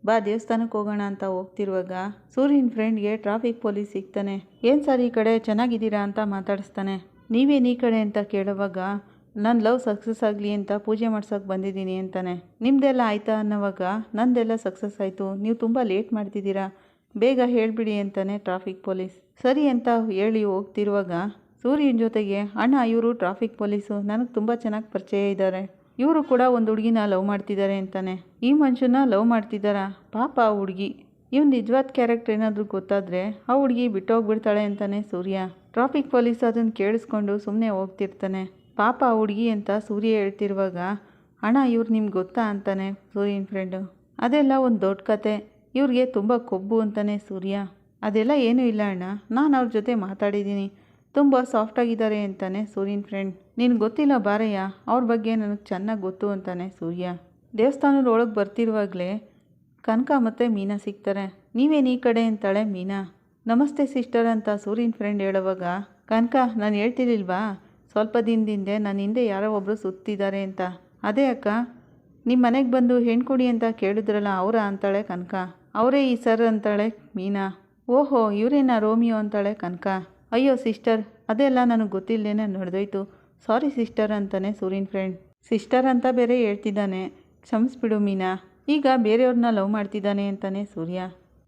ಬಾ ದೇವಸ್ಥಾನಕ್ಕೆ ಹೋಗೋಣ ಅಂತ ಹೋಗ್ತಿರುವಾಗ ಸೂರ್ಯನ ಫ್ರೆಂಡ್ಗೆ ಟ್ರಾಫಿಕ್ ಪೊಲೀಸ್ ಸಿಗ್ತಾನೆ. ಏನು ಸರ್ ಈ ಕಡೆ ಚೆನ್ನಾಗಿದ್ದೀರಾ ಅಂತ ಮಾತಾಡಿಸ್ತಾನೆ. ನೀವೇನು ಈ ಕಡೆ ಅಂತ ಕೇಳುವಾಗ ನನ್ನ ಲವ್ ಸಕ್ಸಸ್ ಆಗಲಿ ಅಂತ ಪೂಜೆ ಮಾಡ್ಸೋಕೆ ಬಂದಿದ್ದೀನಿ ಅಂತಾನೆ. ನಿಮ್ಮದೆಲ್ಲ ಆಯ್ತಾ ಅನ್ನೋವಾಗ, ನಂದೆಲ್ಲ ಸಕ್ಸಸ್ ಆಯಿತು, ನೀವು ತುಂಬ ಲೇಟ್ ಮಾಡ್ತಿದ್ದೀರಾ? ಬೇಗ ಹೇಳಿಬಿಡಿ ಅಂತಾನೆ ಟ್ರಾಫಿಕ್ ಪೊಲೀಸ್. ಸರಿ ಅಂತ ಹೇಳಿ ಹೋಗ್ತಿರುವಾಗ ಸೂರ್ಯನ ಜೊತೆಗೆ, ಅಣ್ಣ, ಇವರು ಟ್ರಾಫಿಕ್ ಪೊಲೀಸು, ನನಗೆ ತುಂಬ ಚೆನ್ನಾಗಿ ಪರಿಚಯ ಇದ್ದಾರೆ ಇವರು ಕೂಡ ಒಂದು ಹುಡುಗಿನ ಲವ್ ಮಾಡ್ತಿದ್ದಾರೆ ಅಂತಾನೆ. ಈ ಮನುಷ್ಯನ ಲವ್ ಮಾಡ್ತಿದ್ದಾರಾ? ಪಾಪ ಆ ಹುಡುಗಿ. ಇವ್ನು ನಿಜವಾದ ಕ್ಯಾರೆಕ್ಟರ್ ಏನಾದರೂ ಗೊತ್ತಾದರೆ ಆ ಹುಡುಗಿ ಬಿಟ್ಟೋಗ್ಬಿಡ್ತಾಳೆ ಅಂತಾನೆ ಸೂರ್ಯ. ಟ್ರಾಫಿಕ್ ಪೊಲೀಸ್ ಅದನ್ನು ಕೇಳಿಸ್ಕೊಂಡು ಸುಮ್ಮನೆ ಹೋಗ್ತಿರ್ತಾನೆ. ಪಾಪ ಹುಡುಗಿ ಅಂತ ಸೂರ್ಯ ಹೇಳ್ತಿರುವಾಗ, ಅಣ್ಣ, ಇವ್ರು ನಿಮ್ಗೆ ಗೊತ್ತಾ ಅಂತಾನೆ ಸೂರ್ಯನ ಫ್ರೆಂಡು ಅದೆಲ್ಲ ಒಂದು ದೊಡ್ಡ ಕತೆ. ಇವ್ರಿಗೆ ತುಂಬ ಕೊಬ್ಬು ಅಂತಾನೆ ಸೂರ್ಯ. ಅದೆಲ್ಲ ಏನೂ ಇಲ್ಲ ಅಣ್ಣ. ನಾನು ಅವ್ರ ಜೊತೆ ಮಾತಾಡಿದ್ದೀನಿ ತುಂಬ ಸಾಫ್ಟಾಗಿದ್ದಾರೆ ಅಂತಾನೆ ಸೂರ್ಯನ ಫ್ರೆಂಡ್ ನಿನಗೆ ಗೊತ್ತಿಲ್ಲ ಬಾರಯ್ಯ ಅವ್ರ ಬಗ್ಗೆ ನನಗೆ ಚೆನ್ನಾಗಿ ಗೊತ್ತು ಅಂತಾನೆ ಸೂರ್ಯ. ದೇವಸ್ಥಾನದ ಒಳಗೆ ಬರ್ತಿರುವಾಗಲೇ ಕನಕ ಮತ್ತು ಮೀನಾ ಸಿಗ್ತಾರೆ. ನೀವೇನು ಈ ಕಡೆ ಅಂತಾಳೆ ಮೀನಾ? ನಮಸ್ತೆ ಸಿಸ್ಟರ್ ಅಂತ ಸೂರ್ಯನ ಫ್ರೆಂಡ್ ಹೇಳುವಾಗ, ಕನಕ, ನಾನು ಹೇಳ್ತಿರ್ಲಿಲ್ವಾ? ಸ್ವಲ್ಪ ಹಿಂದೆ ನನ್ನ ಹಿಂದೆ ಯಾರೋ ಒಬ್ಬರು ಸುತ್ತಿದ್ದಾರೆ ಅಂತ. ಅದೇ ಅಕ್ಕ ನಿಮ್ಮ ಮನೆಗೆ ಬಂದು ಹೆಣ್ಣು ಕೊಡಿ ಅಂತ ಕೇಳಿದ್ರಲ್ಲ ಅವರ ಅಂತಾಳೆ ಕನಕ. ಅವರೇ ಈ ಸರ್ ಅಂತಾಳೆ ಮೀನಾ. ಓಹೋ, ಇವರೇನಾ ರೋಮಿಯೋ ಅಂತಾಳೆ ಕನಕ. ಅಯ್ಯೋ, ಸಿಸ್ಟರ್, ಅದೆಲ್ಲ ನನಗೆ ಗೊತ್ತಿಲ್ಲದೇನೆ ನಡೆದೋಯ್ತು. ಸಾರಿ ಸಿಸ್ಟರ್ ಅಂತಾನೆ ಸೂರ್ಯನ ಫ್ರೆಂಡ್. ಸಿಸ್ಟರ್ ಅಂತ ಬೇರೆ ಹೇಳ್ತಿದ್ದಾನೆ. ಕ್ಷಮಿಸ್ಬಿಡು ಮೀನಾ. ಈಗ ಬೇರೆಯವ್ರನ್ನ ಲವ್ ಮಾಡ್ತಿದ್ದಾನೆ ಅಂತಾನೆ ಸೂರ್ಯ.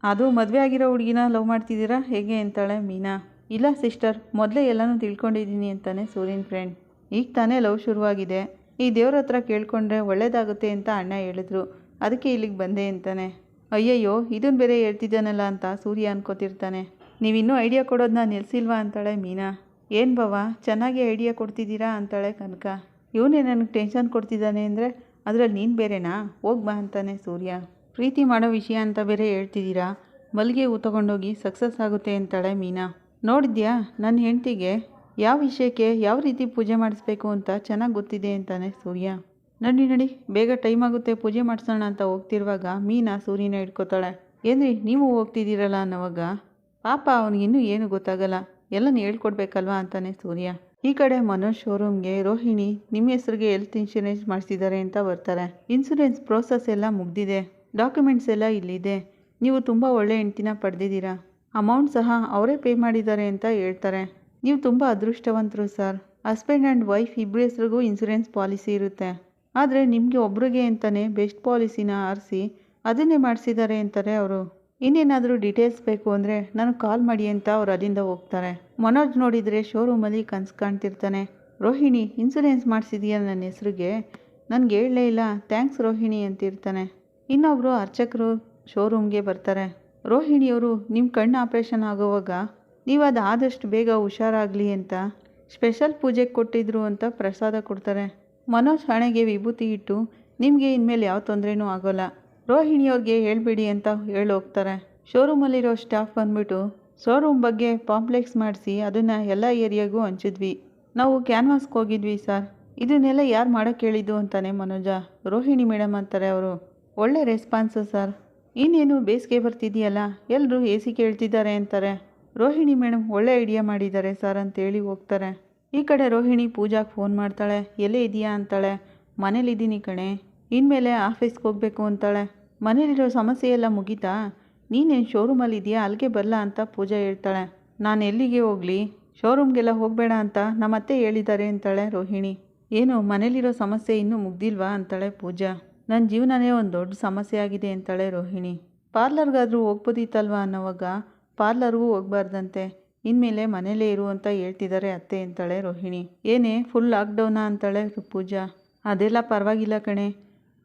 ಅದು ಮದುವೆ ಆಗಿರೋ ಹುಡುಗಿನ ಲವ್ ಮಾಡ್ತಿದ್ದೀರಾ? ಹೇಗೆ ಅಂತಾಳೆ ಮೀನಾ. ಇಲ್ಲ, ಸಿಸ್ಟರ್. ಮೊದಲೇ ಎಲ್ಲನೂ ತಿಳ್ಕೊಂಡಿದ್ದೀನಿ ಅಂತಾನೆ ಸೂರ್ಯನ ಫ್ರೆಂಡ್. ಈಗ ತಾನೇ ಲವ್ ಶುರುವಾಗಿದೆ. ಈ ದೇವ್ರ ಹತ್ರ ಕೇಳಿಕೊಂಡ್ರೆ ಒಳ್ಳೇದಾಗುತ್ತೆ ಅಂತ ಅಣ್ಣ ಹೇಳಿದ್ರು. ಅದಕ್ಕೆ ಇಲ್ಲಿಗೆ ಬಂದೆ ಅಂತಾನೆ. ಅಯ್ಯಯ್ಯೋ ಇದನ್ನು ಬೇರೆ ಹೇಳ್ತಿದ್ದಾನಲ್ಲ ಅಂತ ಸೂರ್ಯ ಅನ್ಕೋತಿರ್ತಾನೆ. ನೀವಿನ್ನೂ ಐಡಿಯಾ ಕೊಡೋದನ್ನ ನಿಲ್ಸಿಲ್ವಾ ಅಂತಾಳೆ ಮೀನಾ. ಏನು ಬವ ಚೆನ್ನಾಗಿ ಐಡಿಯಾ ಕೊಡ್ತಿದ್ದೀರಾ ಅಂತಾಳೆ ಕನಕ. ಇವನೇ ನನಗೆ ಟೆನ್ಷನ್ ಕೊಡ್ತಿದ್ದಾನೆ ಅಂದರೆ ಅದರಲ್ಲಿ ನೀನು ಬೇರೆನಾ? ಹೋಗಿ ಬಾ ಅಂತಾನೆ ಸೂರ್ಯ. ಪ್ರೀತಿ ಮಾಡೋ ವಿಷಯ ಅಂತ ಬೇರೆ ಹೇಳ್ತಿದ್ದೀರಾ? ಮಲ್ಲಿಗೆ ಹೂ ತೊಗೊಂಡೋಗಿ ಸಕ್ಸಸ್ ಆಗುತ್ತೆ ಅಂತಾಳೆ ಮೀನಾ. ನೋಡಿದ್ಯಾ? ನನ್ನ ಹೆಂಡ್ತಿಗೆ ಯಾವ ವಿಷಯಕ್ಕೆ ಯಾವ ರೀತಿ ಪೂಜೆ ಮಾಡಿಸ್ಬೇಕು ಅಂತ ಚೆನ್ನಾಗಿ ಗೊತ್ತಿದೆ ಅಂತಾನೆ ಸೂರ್ಯ. ನಡಿ ನಡಿ, ಬೇಗ ಟೈಮ್ ಆಗುತ್ತೆ ಪೂಜೆ ಮಾಡಿಸೋಣ ಅಂತ ಹೋಗ್ತಿರುವಾಗ ಮೀನಾ ಸೂರ್ಯನ ಹಿಡ್ಕೋತಾಳೆ. ಏನ್ರಿ, ನೀವು ಹೋಗ್ತಿದ್ದೀರಲ್ಲ ಅನ್ನೋವಾಗ ಪಾಪ ಅವನಿಗಿನ್ನೂ ಏನು ಗೊತ್ತಾಗಲ್ಲ. ಎಲ್ಲನೂ ಹೇಳ್ಕೊಡ್ಬೇಕಲ್ವಾ ಅಂತಾನೆ ಸೂರ್ಯ. ಈ ಕಡೆ ಮನೋಜ್ ಶೋರೂಮ್ಗೆ ರೋಹಿಣಿ ನಿಮ್ಮ ಹೆಸರಿಗೆ ಹೆಲ್ತ್ ಇನ್ಶೂರೆನ್ಸ್ ಮಾಡಿಸಿದ್ದಾರೆ ಅಂತ ಬರ್ತಾರೆ. ಇನ್ಶೂರೆನ್ಸ್ ಪ್ರೋಸೆಸ್ ಎಲ್ಲ ಮುಗ್ದಿದೆ. ಡಾಕ್ಯುಮೆಂಟ್ಸ್ ಎಲ್ಲ ಇಲ್ಲಿದೆ. ನೀವು ತುಂಬ ಒಳ್ಳೆ ಹೆಂಡ್ತಿನ ಪಡೆದಿದ್ದೀರಾ? ಅಮೌಂಟ್ ಸಹ ಅವರೇ ಪೇ ಮಾಡಿದ್ದಾರೆ ಅಂತ ಹೇಳ್ತಾರೆ. ನೀವು ತುಂಬ ಅದೃಷ್ಟವಂತರು ಸರ್ ಹಸ್ಬೆಂಡ್ ಆ್ಯಂಡ್ ವೈಫ್ ಇಬ್ಬರ ಹೆಸ್ರಿಗೂ ಇನ್ಸೂರೆನ್ಸ್ ಪಾಲಿಸಿ ಇರುತ್ತೆ. ಆದರೆ ನಿಮಗೆ ಒಬ್ರಿಗೆ ಅಂತಲೇ ಬೆಸ್ಟ್ ಪಾಲಿಸಿನ ಆರಿಸಿ ಅದನ್ನೇ ಮಾಡಿಸಿದ್ದಾರೆ ಅಂತಾರೆ ಅವರು. ಇನ್ನೇನಾದರೂ ಡೀಟೇಲ್ಸ್ ಬೇಕು ಅಂದರೆ ನಾನು ಕಾಲ್ ಮಾಡಿ ಅಂತ ಅವ್ರು ಅಲ್ಲಿಂದ ಹೋಗ್ತಾರೆ. ಮನೋಜ್ ನೋಡಿದರೆ ಶೋರೂಮಲ್ಲಿ ಕನ್ಸು ಕಾಣ್ತಿರ್ತಾನೆ. ರೋಹಿಣಿ ಇನ್ಸೂರೆನ್ಸ್ ಮಾಡಿಸಿದೀಯ ನನ್ನ ಹೆಸ್ರಿಗೆ? ನನಗೆ ಹೇಳಲೇ ಇಲ್ಲ. ಥ್ಯಾಂಕ್ಸ್ ರೋಹಿಣಿ ಅಂತಿರ್ತಾನೆ. ಇನ್ನೊಬ್ಬರು ಅರ್ಚಕರು ಶೋರೂಮ್ಗೆ ಬರ್ತಾರೆ. ರೋಹಿಣಿಯವರು ನಿಮ್ಮ ಕಣ್ಣು ಆಪ್ರೇಷನ್ ಆಗೋವಾಗ ನೀವು ಅದು ಆದಷ್ಟು ಬೇಗ ಹುಷಾರಾಗಲಿ ಅಂತ ಸ್ಪೆಷಲ್ ಪೂಜೆಗೆ ಕೊಟ್ಟಿದ್ರು ಅಂತ ಪ್ರಸಾದ ಕೊಡ್ತಾರೆ. ಮನೋಜ್ ಹಣೆಗೆ ವಿಭೂತಿ ಇಟ್ಟು ನಿಮಗೆ ಇನ್ಮೇಲೆ ಯಾವ ತೊಂದರೆನೂ ಆಗೋಲ್ಲ. ರೋಹಿಣಿಯವ್ರಿಗೆ ಹೇಳ್ಬೇಡಿ ಅಂತ ಹೇಳೋಗ್ತಾರೆ ಶೋರೂಮಲ್ಲಿರೋ ಸ್ಟಾಫ್ ಬಂದ್ಬಿಟ್ಟು ಶೋರೂಮ್ ಬಗ್ಗೆ ಪಾಂಪ್ಲೆಕ್ಸ್ ಮಾಡಿಸಿ ಅದನ್ನು ಎಲ್ಲ ಏರಿಯಾಗೂ ಹಂಚಿದ್ವಿ. ನಾವು ಕ್ಯಾನ್ವಾಸ್ಗೆ ಹೋಗಿದ್ವಿ ಸರ್. ಇದನ್ನೆಲ್ಲ ಯಾರು ಮಾಡೋಕ್ಕೆ ಹೇಳಿದ್ದು ಅಂತಾನೆ ಮನೋಜ. ರೋಹಿಣಿ ಮೇಡಮ್ ಅಂತಾರೆ ಅವರು. ಒಳ್ಳೆ ರೆಸ್ಪಾನ್ಸು ಸರ್. ಇನ್ನೇನು ಬೇಸಿಗೆ ಬರ್ತಿದೆಯಲ್ಲ? ಎಲ್ಲರೂ ಎ ಸಿ ಕೇಳ್ತಿದ್ದಾರೆ ಅಂತಾರೆ. ರೋಹಿಣಿ ಮೇಡಮ್ ಒಳ್ಳೆ ಐಡಿಯಾ ಮಾಡಿದ್ದಾರೆ ಸರ್ ಅಂತೇಳಿ ಹೋಗ್ತಾರೆ. ಈ ಕಡೆ ರೋಹಿಣಿ ಪೂಜಾಗೆ ಫೋನ್ ಮಾಡ್ತಾಳೆ. ಎಲ್ಲೇ ಇದೆಯಾ? ಅಂತಾಳೆ. ಮನೇಲಿದ್ದೀನಿ ಕಣೆ. ಇನ್ಮೇಲೆ ಆಫೀಸ್ಗೆ ಹೋಗಬೇಕು ಅಂತಾಳೆ. ಮನೇಲಿರೋ ಸಮಸ್ಯೆ ಎಲ್ಲ ಮುಗೀತಾ? ನೀನೇನು ಶೋರೂಮಲ್ಲಿ ಇದೆಯಾ ಅಲ್ಲಿಗೆ ಬರಲ್ಲ ಅಂತ ಪೂಜಾ ಹೇಳ್ತಾಳೆ. ನಾನು ಎಲ್ಲಿಗೆ ಹೋಗಲಿ? ಶೋರೂಮ್ಗೆಲ್ಲ ಹೋಗಬೇಡ ಅಂತ ನಮ್ಮತ್ತೆ ಹೇಳಿದ್ದಾರೆ ಅಂತಾಳೆ ರೋಹಿಣಿ. ಏನು ಮನೇಲಿರೋ ಸಮಸ್ಯೆ ಇನ್ನೂ ಮುಗ್ದಿಲ್ವಾ? ಅಂತಾಳೆ ಪೂಜಾ. ನನ್ನ ಜೀವನನೇ ಒಂದು ದೊಡ್ಡ ಸಮಸ್ಯೆ ಆಗಿದೆ ಅಂತಾಳೆ ರೋಹಿಣಿ. ಪಾರ್ಲರ್ಗಾದರೂ ಹೋಗ್ಬೋದಿತ್ತಲ್ವಾ ಅನ್ನೋವಾಗ ಪಾರ್ಲರ್ಗೂ ಹೋಗ್ಬಾರ್ದಂತೆ, ಇನ್ಮೇಲೆ ಮನೇಲೇ ಇರು ಅಂತ ಹೇಳ್ತಿದ್ದಾರೆ ಅತ್ತೆ ಅಂತಾಳೆ ರೋಹಿಣಿ. ಏನೇ ಫುಲ್ ಲಾಕ್ಡೌನಾ ಅಂತಾಳೆ ಪೂಜಾ. ಅದೆಲ್ಲ ಪರವಾಗಿಲ್ಲ ಕಣೆ.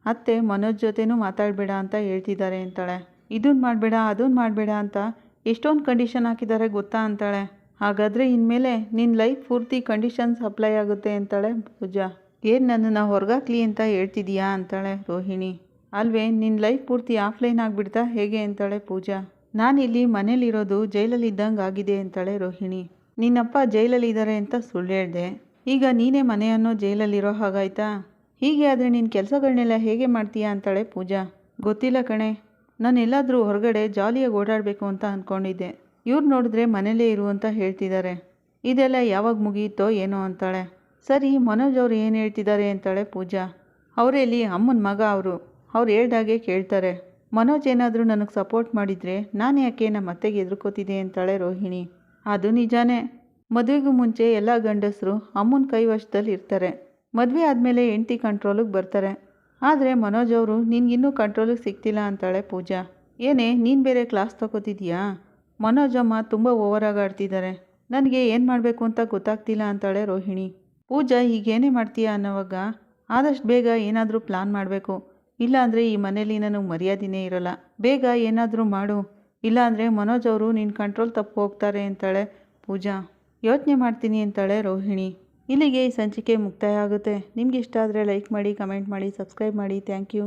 ಅತ್ತೆ ಮನೋಜ್ ಜೊತೆನೂ ಮಾತಾಡಬೇಡ ಅಂತ ಹೇಳ್ತಿದ್ದಾರೆ ಅಂತಾಳೆ. ಇದನ್ನು ಮಾಡಬೇಡ ಅದನ್ನು ಮಾಡಬೇಡ ಅಂತ ಎಷ್ಟೊಂದು ಕಂಡೀಷನ್ ಹಾಕಿದ್ದಾರೆ ಗೊತ್ತಾ ಅಂತಾಳೆ. ಹಾಗಾದರೆ ಇನ್ಮೇಲೆ ನಿನ್ನ ಲೈಫ್ ಪೂರ್ತಿ ಕಂಡೀಷನ್ಸ್ ಅಪ್ಲೈ ಆಗುತ್ತೆ ಅಂತಾಳೆ ಪೂಜಾ. ಏನು ನನ್ನನ್ನು ಹೊರಗಾಕ್ಲಿ ಅಂತ ಹೇಳ್ತಿದೀಯಾ ಅಂತಾಳೆ ರೋಹಿಣಿ. ಅಲ್ವೇ ನಿನ್ನ ಲೈಫ್ ಪೂರ್ತಿ ಆಫ್ಲೈನ್ ಆಗಿಬಿಡ್ತಾ ಹೇಗೆ ಅಂತಾಳೆ ಪೂಜಾ. ನಾನಿಲ್ಲಿ ಮನೇಲಿರೋದು ಜೈಲಲ್ಲಿ ಇದ್ದಂಗೆ ಆಗಿದೆ ಅಂತಾಳೆ ರೋಹಿಣಿ. ನಿನ್ನಪ್ಪ ಜೈಲಲ್ಲಿದ್ದಾರೆ ಅಂತ ಸುಳ್ಳು ಹೇಳ್ದೆ. ಈಗ ನೀನೇ ಮನೆಯನ್ನು ಜೈಲಲ್ಲಿರೋ ಹಾಗಾಯ್ತಾ? ಹೀಗೆ ಆದರೆ ನಿನ್ನ ಕೆಲಸಗಳನ್ನೆಲ್ಲ ಹೇಗೆ ಮಾಡ್ತೀಯಾ ಅಂತಾಳೆ ಪೂಜಾ. ಗೊತ್ತಿಲ್ಲ ಕಣೆ. ನಾನು ಎಲ್ಲಾದರೂ ಹೊರಗಡೆ ಜಾಲಿಯಾಗಿ ಓಡಾಡಬೇಕು ಅಂತ ಅಂದ್ಕೊಂಡಿದ್ದೆ ಇವ್ರು ನೋಡಿದ್ರೆ ಮನೇಲೇ ಇರು ಅಂತ ಹೇಳ್ತಿದ್ದಾರೆ ಇದೆಲ್ಲ ಯಾವಾಗ ಮುಗಿಯುತ್ತೋ ಏನೋ ಅಂತಾಳೆ. ಸರಿ, ಮನೋಜ್ ಅವರು ಏನು ಹೇಳ್ತಿದ್ದಾರೆ ಅಂತಾಳೆ ಪೂಜಾ. ಅವರೆಲ್ಲಿ ಅಮ್ಮನ ಮಗ ಅವರು. ಅವ್ರು ಹೇಳ್ದಾಗೆ ಕೇಳ್ತಾರೆ. ಮನೋಜ್ ಏನಾದರೂ ನನಗೆ ಸಪೋರ್ಟ್ ಮಾಡಿದರೆ ನಾನು ಯಾಕೆ ನಮ್ಮ ಅತ್ತೆಗೆ ಎದುರ್ಕೋತಿದ್ದೆ ಅಂತಾಳೆ ರೋಹಿಣಿ. ಅದು ನಿಜಾನೇ. ಮದುವೆಗೂ ಮುಂಚೆ ಎಲ್ಲ ಗಂಡಸರು ಅಮ್ಮನ ಕೈವಶದಲ್ಲಿ ಇರ್ತಾರೆ. ಮದುವೆ ಆದಮೇಲೆ ಹೆಂಡತಿ ಕಂಟ್ರೋಲಿಗೆ ಬರ್ತಾರೆ. ಆದರೆ ಮನೋಜ್ ಅವರು, ನಿನ್ಗಿನ್ನೂ ಕಂಟ್ರೋಲಿಗೆ ಸಿಗ್ತಿಲ್ಲ ಅಂತಾಳೆ ಪೂಜಾ. ಏನೇ, ನೀನು ಬೇರೆ ಕ್ಲಾಸ್ ತಗೋತಿದ್ಯಾ ಮನೋಜ್ ಅಮ್ಮ ತುಂಬ ಓವರಾಗಿ ಆಡ್ತಿದ್ದಾರೆ. ನನಗೆ ಏನು ಮಾಡಬೇಕು ಅಂತ ಗೊತ್ತಾಗ್ತಿಲ್ಲ ಅಂತಾಳೆ ರೋಹಿಣಿ. ಪೂಜಾ ಈಗೇನೇ ಮಾಡ್ತೀಯಾ ಅನ್ನೋವಾಗ ಆದಷ್ಟು ಬೇಗ ಏನಾದರೂ ಪ್ಲಾನ್ ಮಾಡಬೇಕು. ಇಲ್ಲಾಂದರೆ ಈ ಮನೇಲಿ ನನಗೆ ಮರ್ಯಾದೆನೇ ಇರೋಲ್ಲ. ಬೇಗ ಏನಾದರೂ ಮಾಡು. ಇಲ್ಲಾಂದರೆ ಮನೋಜ್ ಅವರು ನಿನ್ನ ಕಂಟ್ರೋಲ್ ತಪ್ಪು ಹೋಗ್ತಾರೆ ಅಂತಾಳೆ ಪೂಜಾ. ಯೋಚನೆ ಮಾಡ್ತೀನಿ ಅಂತಾಳೆ ರೋಹಿಣಿ. ಇಲ್ಲಿಗೆ ಈ ಸಂಚಿಕೆ ಮುಕ್ತಾಯ ಆಗುತ್ತೆ. ನಿಮ್ಗೆ ಇಷ್ಟ ಆದರೆ ಲೈಕ್ ಮಾಡಿ ಕಮೆಂಟ್ ಮಾಡಿ ಸಬ್ಸ್ಕ್ರೈಬ್ ಮಾಡಿ. Thank you